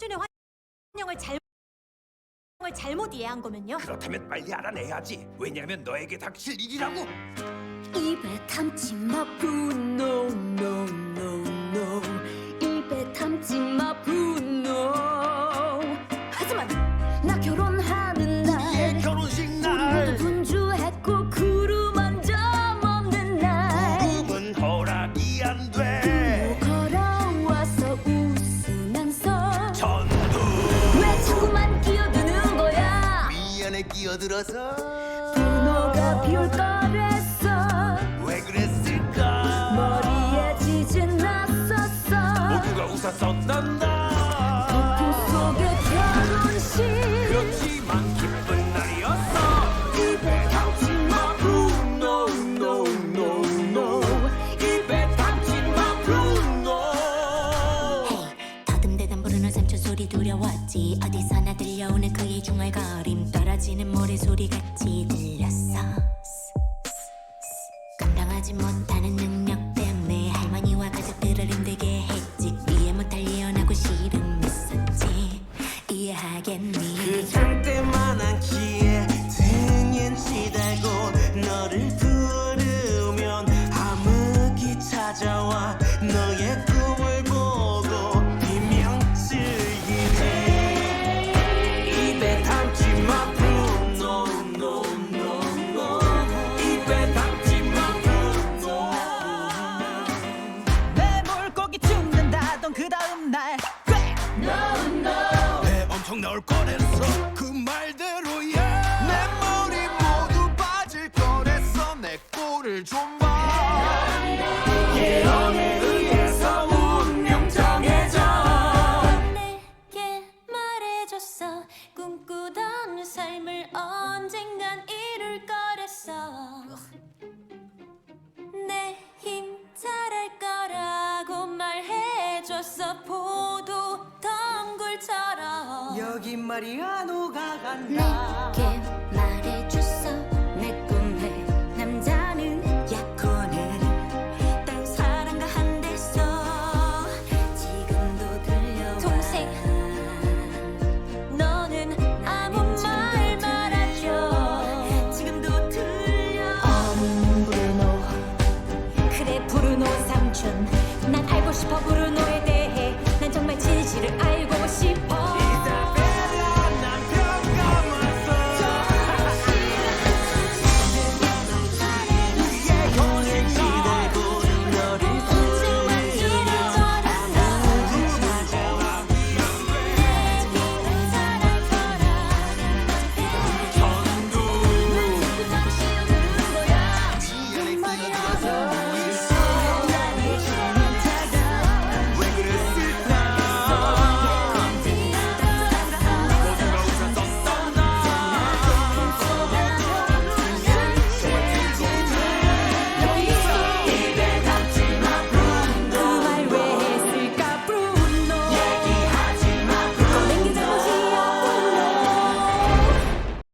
준의 환영을 잘못 을 잘못 이해한 거면요. 그렇다면 빨리 알아내야지. 왜냐하면 너에게 닥칠 일이라고. 입에 담지 마 분노 no no no 미안해 끼어들어서. 분노가 피울 거랬 두려웠지. 어디서나 들려오는 그의 중얼거림. 떨어지는 모래소리 같이 들렸어 나올 거랬어. 그 말대로야 내 머리 모두 빠질 거랬어. 내 꼴을 좀봐. 예언에 의해서 운명 정해져 내게 말해줬어. 꿈꾸던 삶을 언젠간 이룰 거랬어. 내 힘 잘할 거라고 말해줬어. 포도 눈물처럼 여기 마리아노가 간다. 내게 말해줬어 내 꿈에 남자는 약혼을 딴 사람과 한댔어 지금도 들려와. 동생. 너는 아무 말 말아줘. 지금도 들려. 어른 부르노. 그래 부르노 삼촌. 난 알고 싶어 부르노에 대해